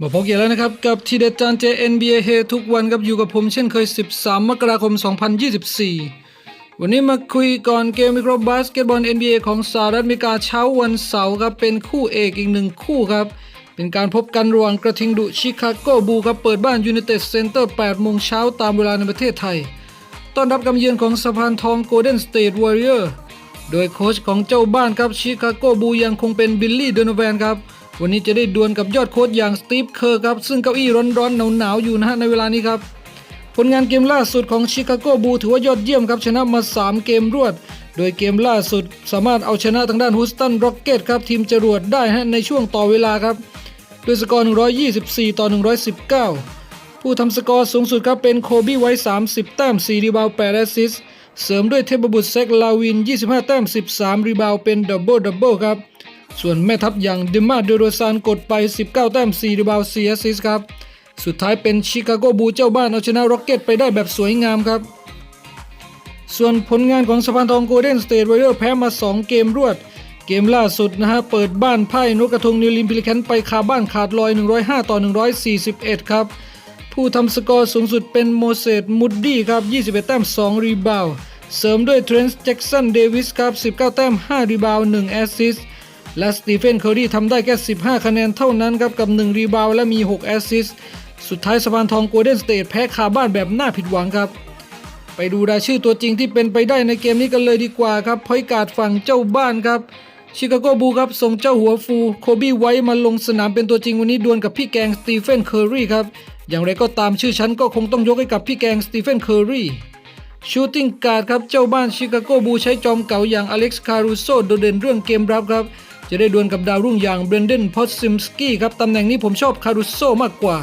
มาพบกันแล้วนะครับ กับทีเด็ดจานเจ NBA เฮทุกวันครับอยู่กับผมเช่นเคย 13 มกราคม 2024 วันนี้มาคุยก่อนเกมวิเครบาสเกตบอล NBA ของสหรัฐอเมริกาเช้าวันเสาร์ครับ เป็นคู่เอกอีกหนึ่งคู่ครับ เป็นการพบกันระหว่างกระทิงดุชิคาโกบูครับ เปิดบ้านยู n นเต็ดเซ็นเตอร์8โมงเช้าตามเวลาในประเทศไทย ต้อนรับกำเยือนของสะพานทองโกลเด้นสเต e วอริเออร์โดยโค้ชของเจ้าบ้านครับชิคาโกบูยังคงเป็นบิลลี่โดนแวนครับ วันนี้จะได้ดวลกับยอดโค้ชอย่างสตีฟเคอร์ครับซึ่งเก้าอี้ร้อนๆหนาวๆอยู่นะฮะในเวลานี้ครับผลงานเกมล่าสุดของชิคาโกบูถือว่ายอดเยี่ยมครับชนะมา 3 เกมรวด โดยเกมล่าสุดสามารถเอาชนะทางด้านฮูสตันร็อกเก็ตครับทีมจรวดได้ฮะในช่วงต่อเวลาครับด้วยสกอร์ 124 ต่อ 119 ผู้ทำสกอร์สูงสุดครับเป็นโคบี้ไว้ 30 แต้ม 4 รีบาวด์8แอสซิสเสริมด้วยเทพบุตรเซกลาวิน 25 แต้ม 13 รีบาวด์เป็นดับเบิลดับเบิลครับ ส่วนแม่ทัพอย่างดิมาเดโรซานกดไป 19 แต้ม4รีบาวด์4แอสซิสครับ สุดท้ายเป็นชิคาโกบูเจ้าบ้านเอาชนะร็อกเก็ตไปได้แบบสวยงามครับ ส่วนผลงานของสะพานทองโกลเด้นสเตทไวเออร์แพ้มา 2 เกมรวด เกมล่าสุดนะฮะ เปิดบ้านไพ่นกกระทงนิวลิมพิลิแคนไปคาบ้านขาดลอย 105 ต่อ 141 ครับ ผู้ทำสกอร์สูงสุดเป็นโมเสสมุดดี้ครับ 21 แต้ม 2 รีบาวด์เสริมด้วยเทรนส์แจ็กสันเดวิสครับ 19 แต้ม 5 รีบาวด์1แอสซิสต์ และสตีเฟนเคอร์รีทำได้แค่ 15 คะแนนเท่านั้นครับกับ 1 รีบาวและมี 6 แอสซิสต์สุดท้ายสะพานทองโกลเด้นสเตทแพ้คาบ้านแบบน่าผิดหวังครับ ไปดูรายชื่อตัวจริงที่เป็นไปได้ในเกมนี้กันเลยดีกว่าครับพอยการ์ดฝั่งเจ้าบ้านครับชิคาโกบูครับส่งเจ้าหัวฟูโคบี้ไว้มาลงสนามเป็นตัวจริงวันนี้ดวลกับพี่แกงสตีเฟนเคอร์รีครับอย่างไรก็ตามชื่อฉันก็คงต้องยกให้กับพี่แกงสตีเฟนเคอร์รีชูตติ้งการ์ดครับเจ้าบ้านชิคาโกบูใช้จอมเก่าอย่างอเล็กซ์คารูโซโดดเด่นเรื่องเกมรับครับ จะได้ดวลกับดาวรุ่งอย่างเบรนเดนพอตซิมสกี้ครับ ตำแหน่งนี้ผมชอบคารูโซมากกว่า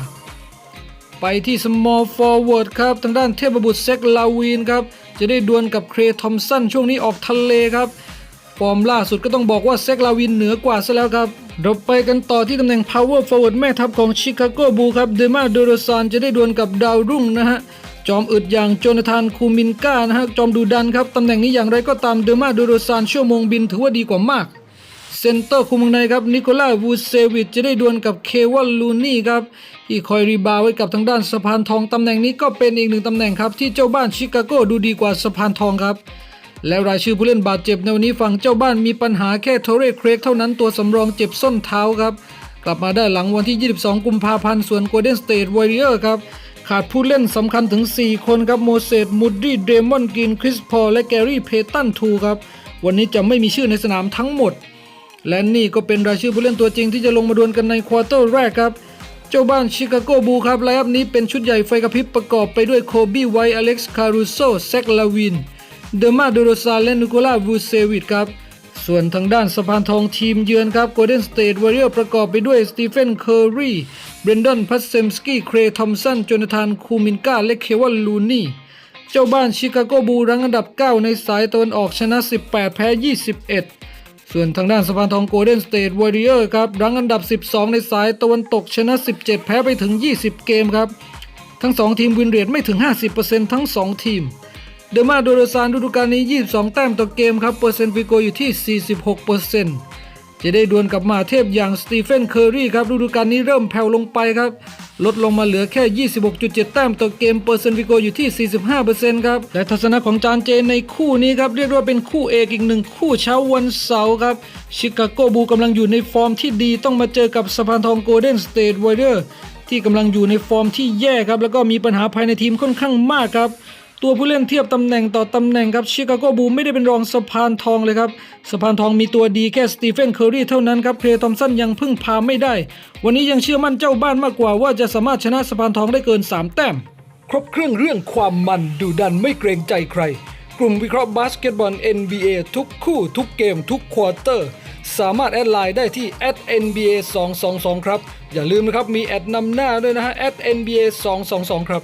ไปที่ small forward ครับ ทางด้านเทพบุตรเซกลาวีนครับ จะได้ดวลกับเครทอมสันช่วงนี้ออกทะเลครับ ฟอร์มล่าสุดก็ต้องบอกว่าเซกลาวินเหนือกว่าซะแล้วครับเราไปกันต่อที่ตำแหน่ง power forward แม่ทัพของชิคาโกบูครับเดมาโดโรซานจะได้ดวลกับดาวรุ่งนะฮะจอมอึดอย่างโจนาธานคูมินกานะฮะจอมดูดันครับตำแหน่งนี้อย่างไรก็ตามเดมาโดโรซานชั่วโมงบินถือว่าดีกว่ามาก เซนเตอร์คุมเมืองในครับนิโคล่าวูเซวิชจะได้ดวลกับเควันลูนี่ครับที่คอยรีบาวไว้กับทางด้านสะพานทองตำแหน่งนี้ก็เป็นอีกหนึ่งตำแหน่งครับที่เจ้าบ้านชิคาโกดูดีกว่าสะพานทองครับ และรายชื่อผู้เล่นบาดเจ็บในวันนี้ฝั่งเจ้าบ้านมีปัญหาแค่โทเรเครกเท่านั้นตัวสำรองเจ็บส้นเท้าครับกลับมาได้หลังวันที่ 22 กุมภาพันธ์ส่วน Golden State Warrior ครับขาดผู้เล่นสำคัญถึง 4 คนครับโมเสสมูดดี้เดมอนกินคริสพอลและแกรี่เพตันทูครับวันนี้จะไม่มีชื่อในสนามทั้งหมด และนี่ก็เป็นรายชื่อผู้เล่นตัวจริงที่จะลงมาดวลกันในควอเตอร์แรกครับ เจ้าบ้านชิคาโกบูครับไลน์อัพนี้เป็นชุดใหญ่ไฟกระพริบประกอบไปด้วยโคบี้ไวท์อเล็กซ์คารูโซแซกลาวิน เดอร์มาโดโรซาและนิโคลาวูเซวิตครับ ส่วนทางด้านสะพานทองทีมเยือนครับโกลเด้นสเตทวอริเออร์ประกอบไปด้วยสตีเฟนเคอร์รีเบรนดอนพัสเซมสกี้เครทอมสันโจนาธานคูมินกาและเควันลูนี่เจ้าบ้านชิคาโกบูรังอันดับ 9 ในสายตะวันออกชนะ 18 แพ้ 21 ส่วนทางด้านสะพานทองโกลเด้นสเตทวอริเออร์ครับรังอันดับ 12 ในสายตะวันตกชนะ 17 แพ้ไปถึง 20 เกมครับ ทั้ง 2 ทีมวินเรทไม่ถึง 50%ทั้ง 2 ทีม เดอร์มาโดโรซานฤดูกาลนี้ 22 แต้มต่อเกมครับเปอร์เซ็นต์ฟิโกอยู่ที่ 46% จะได้ดวลกับมาเทพอย่างสตีเฟนเคอร์รีครับฤดูกาลนี้เริ่มแผ่วลงไปครับ ลดลงมาเหลือแค่ 26.7 แต้มต่อเกมเปอร์เซนต์ฟิโกอยู่ที่ 45%ครับ และทัศนะของจานเจนในคู่นี้ครับ เรียกว่าเป็นคู่เอกอีกหนึ่งคู่เช้าวันเสาร์ครับ ชิคาโกบูกำลังอยู่ในฟอร์มที่ดีต้องมาเจอกับสะพานทองโกลเด้นสเตทวอเรอร์ที่กำลังอยู่ในฟอร์มที่แย่ครับแล้วก็มีปัญหาภายในทีมค่อนข้างมากครับ ตัวผู้เล่นเทียบตำแหน่งต่อตำแหน่งครับชิคาโกบูไม่ได้เป็นรองสะพานทองเลยครับสะพานทองมีตัวดีแค่สตีเฟนเคอร์รีเท่านั้นครับเคลทอมสันยังพึ่งพาไม่ได้ วันนี้ยังเชื่อมั่นเจ้าบ้านมากกว่าว่าจะสามารถชนะสะพานทองได้เกิน 3 แต้ม ครบเครื่องเรื่องความมันดูดันไม่เกรงใจใคร กลุ่มวิเคราะห์บาสเกตบอล NBA ทุกคู่ทุกเกมทุกควอเตอร์สามารถแอดไลน์ได้ที่ @nba 222ครับ อย่าลืมนะครับ มีแอดนำหน้าด้วยนะฮะ @nba 222ครับ